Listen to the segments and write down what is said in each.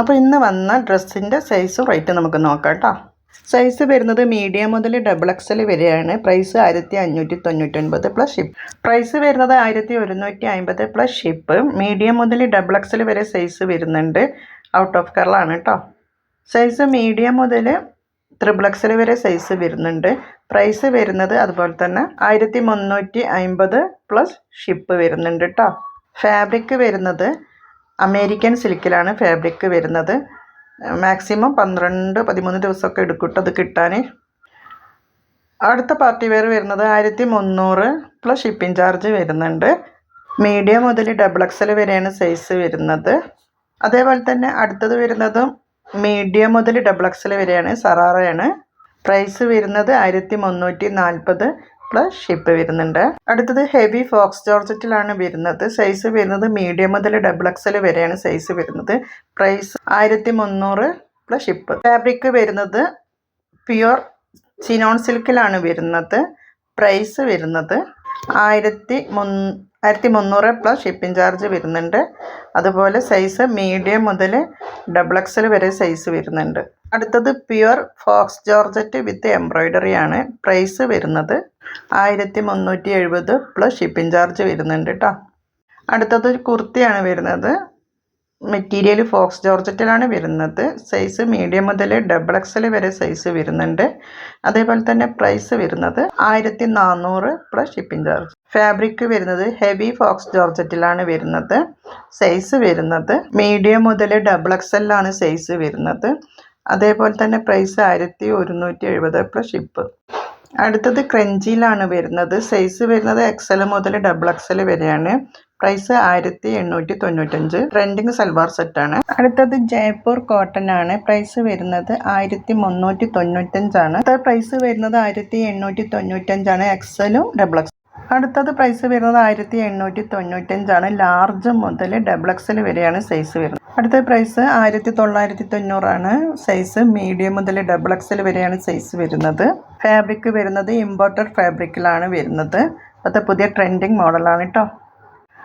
അപ്പോൾ ഇന്ന് വന്ന ഡ്രസ്സിന്റെ സൈസും റേറ്റും നമുക്ക് നോക്കാം കേട്ടോ സൈസ് വരുന്നത് മീഡിയം മുതൽ ഡബിൾ എക്സൽ വരെയാണ്. പ്രൈസ് ആയിരത്തി അഞ്ഞൂറ്റി തൊണ്ണൂറ്റൊൻപത് പ്ലസ് ഷിപ്പ് പ്രൈസ് വരുന്നത് ആയിരത്തി ഒരുന്നൂറ്റി അമ്പത് പ്ലസ് ഷിപ്പ് മീഡിയം മുതൽ ഡബിൾ എക്സൽ വരെ സൈസ് വരുന്നുണ്ട്. ഔട്ട് ഓഫ് കളറാണ് കേട്ടോ സൈസ് മീഡിയം മുതൽ ത്രിബിൾ എക്സൽ വരെ സൈസ് വരുന്നുണ്ട്. പ്രൈസ് വരുന്നത് അതുപോലെ തന്നെ ആയിരത്തി മുന്നൂറ്റി അമ്പത് പ്ലസ് ഷിപ്പ് വരുന്നുണ്ട് കേട്ടോ ഫാബ്രിക് വരുന്നത് അമേരിക്കൻ സിൽക്കിലാണ് ഫാബ്രിക് വരുന്നത്. മാക്സിമം പന്ത്രണ്ട് പതിമൂന്ന് ദിവസമൊക്കെ എടുക്കും കേട്ടോ അത് കിട്ടാൻ. അടുത്ത പാർട്ടി വെയർ വരുന്നത് ആയിരത്തി മുന്നൂറ് പ്ലസ് ഷിപ്പിംഗ് ചാർജ് വരുന്നുണ്ട്. മീഡിയം മുതൽ ഡബിൾ എക്സൽ വരെയാണ് സൈസ് വരുന്നത്. അതേപോലെ തന്നെ അടുത്തത് വരുന്നതും മീഡിയം മുതൽ ഡബിൾ എക്സൽ വരെയാണ് സറാറയാണ് പ്രൈസ് വരുന്നത് ആയിരത്തി മുന്നൂറ്റി നാൽപ്പത് ഷിപ്പ് വരുന്നുണ്ട്. അടുത്തത് ഹെവി ഫോക്സ് ജോർജറ്റിലാണ് വരുന്നത്. സൈസ് വരുന്നത് മീഡിയം മുതൽ ഡബിൾ എക്സൽ വരെയാണ് സൈസ് വരുന്നത്. പ്രൈസ് ആയിരത്തി മുന്നൂറ് പ്ലസ് ഷിപ്പ് ഫാബ്രിക് വരുന്നത് പ്യുർ ചിനോൺ സിൽക്കിലാണ് വരുന്നത്. പ്രൈസ് വരുന്നത് ആയിരത്തി മുന്ന് ആയിരത്തി മുന്നൂറ് പ്ലസ് ഷിപ്പിംഗ് ചാർജ് വരുന്നുണ്ട്. അതുപോലെ സൈസ് മീഡിയം മുതൽ ഡബിൾ എക്സൽ വരെ സൈസ് വരുന്നുണ്ട്. അടുത്തത് pure faux georgette with embroidery ആണ്. പ്രൈസ് വരുന്നത് ആയിരത്തി മുന്നൂറ്റി എഴുപത് പ്ലസ് ഷിപ്പിംഗ് ചാർജ് വരുന്നുണ്ട് കേട്ടോ അടുത്തത് ഒരു കുർത്തിയാണ് വരുന്നത്. മെറ്റീരിയൽ ഫോക്സ് ജോർജറ്റിലാണ് വരുന്നത്. സൈസ് മീഡിയം മുതൽ ഡബിൾ എക്സൽ വരെ സൈസ് വരുന്നുണ്ട്. അതേപോലെ തന്നെ പ്രൈസ് വരുന്നത് ആയിരത്തി നാനൂറ് പ്ലസ് ഷിപ്പിംഗ് ചാർജ് ഫാബ്രിക് വരുന്നത് ഹെവി ഫോക്സ് ജോർജറ്റിലാണ് വരുന്നത്. സൈസ് വരുന്നത് മീഡിയം മുതൽ ഡബിൾ എക്സലിലാണ് സൈസ് വരുന്നത്. അതേപോലെ തന്നെ പ്രൈസ് ആയിരത്തി ഒരുന്നൂറ്റി എഴുപത് പ്ലസ് ഷിപ്പ് അടുത്തത് ക്രഞ്ചിയിലാണ് വരുന്നത്. സൈസ് വരുന്നത് എക്സൽ മുതൽ ഡബിൾ എക്സൽ വരെയാണ്. പ്രൈസ് ആയിരത്തി എണ്ണൂറ്റി തൊണ്ണൂറ്റഞ്ച്. ട്രെൻഡിങ് സൽവാർ സെറ്റാണ് അടുത്തത് ജയ്പൂർ കോട്ടൺ ആണ്. പ്രൈസ് വരുന്നത് ആയിരത്തി മുന്നൂറ്റി തൊണ്ണൂറ്റഞ്ചാണ് പ്രൈസ് വരുന്നത് ആയിരത്തി എണ്ണൂറ്റി തൊണ്ണൂറ്റഞ്ചാണ് എക്സലും ഡബിൾ അടുത്തത് പ്രൈസ് വരുന്നത് ആയിരത്തി എണ്ണൂറ്റി തൊണ്ണൂറ്റഞ്ചാണ് ലാർജ് മുതൽ ഡബിൾ എക്സൽ വരെയാണ് സൈസ് വരുന്നത്. അടുത്ത പ്രൈസ് ആയിരത്തി തൊള്ളായിരത്തി തൊണ്ണൂറാണ് സൈസ് മീഡിയം മുതൽ ഡബിൾ എക്സൽ വരെയാണ് സൈസ് വരുന്നത്. ഫാബ്രിക് വരുന്നത് ഇമ്പോർട്ടഡ് ഫാബ്രിക്കിലാണ് വരുന്നത്. അത് പുതിയ ട്രെൻഡിങ് മോഡലാണ് കേട്ടോ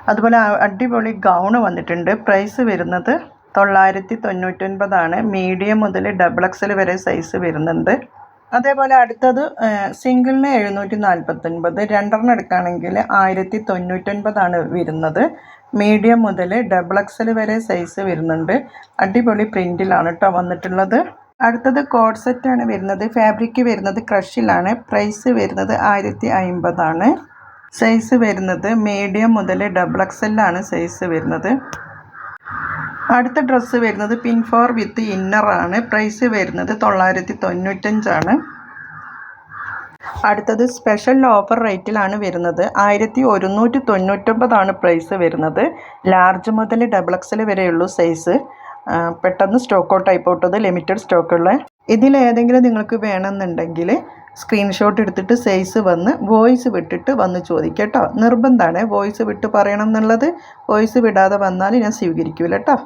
അതുപോലെ അടിപൊളി ഗൗണ് വന്നിട്ടുണ്ട്. പ്രൈസ് വരുന്നത് തൊള്ളായിരത്തി തൊണ്ണൂറ്റൊൻപതാണ് മീഡിയം മുതൽ ഡബിൾ എക്സൽ വരെ സൈസ് വരുന്നുണ്ട്. അതേപോലെ അടുത്തത് സിംഗിളിന് എഴുന്നൂറ്റി നാൽപ്പത്തൊൻപത് രണ്ടെണ്ണം എടുക്കുകയാണെങ്കിൽ ആയിരത്തി തൊണ്ണൂറ്റൊൻപതാണ് വരുന്നത്. മീഡിയം മുതൽ ഡബിൾ എക്സൽ വരെ സൈസ് വരുന്നുണ്ട്. അടിപൊളി പ്രിന്റിലാണ് കേട്ടോ വന്നിട്ടുള്ളത്. അടുത്തത് കോഡ് സെറ്റാണ് വരുന്നത്. ഫാബ്രിക് വരുന്നത് ക്രഷിലാണ് പ്രൈസ് വരുന്നത് ആയിരത്തി അമ്പതാണ് സൈസ് വരുന്നത് മീഡിയം മുതൽ ഡബിൾ എക്സലാണ് സൈസ് വരുന്നത്. അടുത്ത ഡ്രസ്സ് വരുന്നത് പിൻ ഫോർ വിത്ത് ഇന്നറാണ് പ്രൈസ് വരുന്നത് തൊള്ളായിരത്തി തൊണ്ണൂറ്റഞ്ചാണ് അടുത്തത് സ്പെഷ്യൽ ഓഫർ റേറ്റിലാണ് വരുന്നത്. ആയിരത്തി ഒരുന്നൂറ്റി തൊണ്ണൂറ്റൊമ്പതാണ് പ്രൈസ് വരുന്നത്. ലാർജ് മുതൽ ഡബിൾ എക്സൽ വരെയുള്ളൂ സൈസ് പെട്ടെന്ന് സ്റ്റോക്ക് ഔട്ട് ആയിപ്പോട്ടത് ലിമിറ്റഡ് സ്റ്റോക്കുള്ള ഇതിലേതെങ്കിലും നിങ്ങൾക്ക് വേണമെന്നുണ്ടെങ്കിൽ സ്ക്രീൻഷോട്ട് എടുത്തിട്ട് സൈസ് വന്ന് വോയിസ് വിട്ടിട്ട് വന്ന് ചോദിക്കുക കേട്ടോ നിർബന്ധമാണ് വോയിസ് വിട്ട് പറയണം എന്നുള്ളത്. വോയിസ് വിടാതെ വന്നാൽ ഞാൻ സ്വീകരിക്കില്ല കേട്ടോ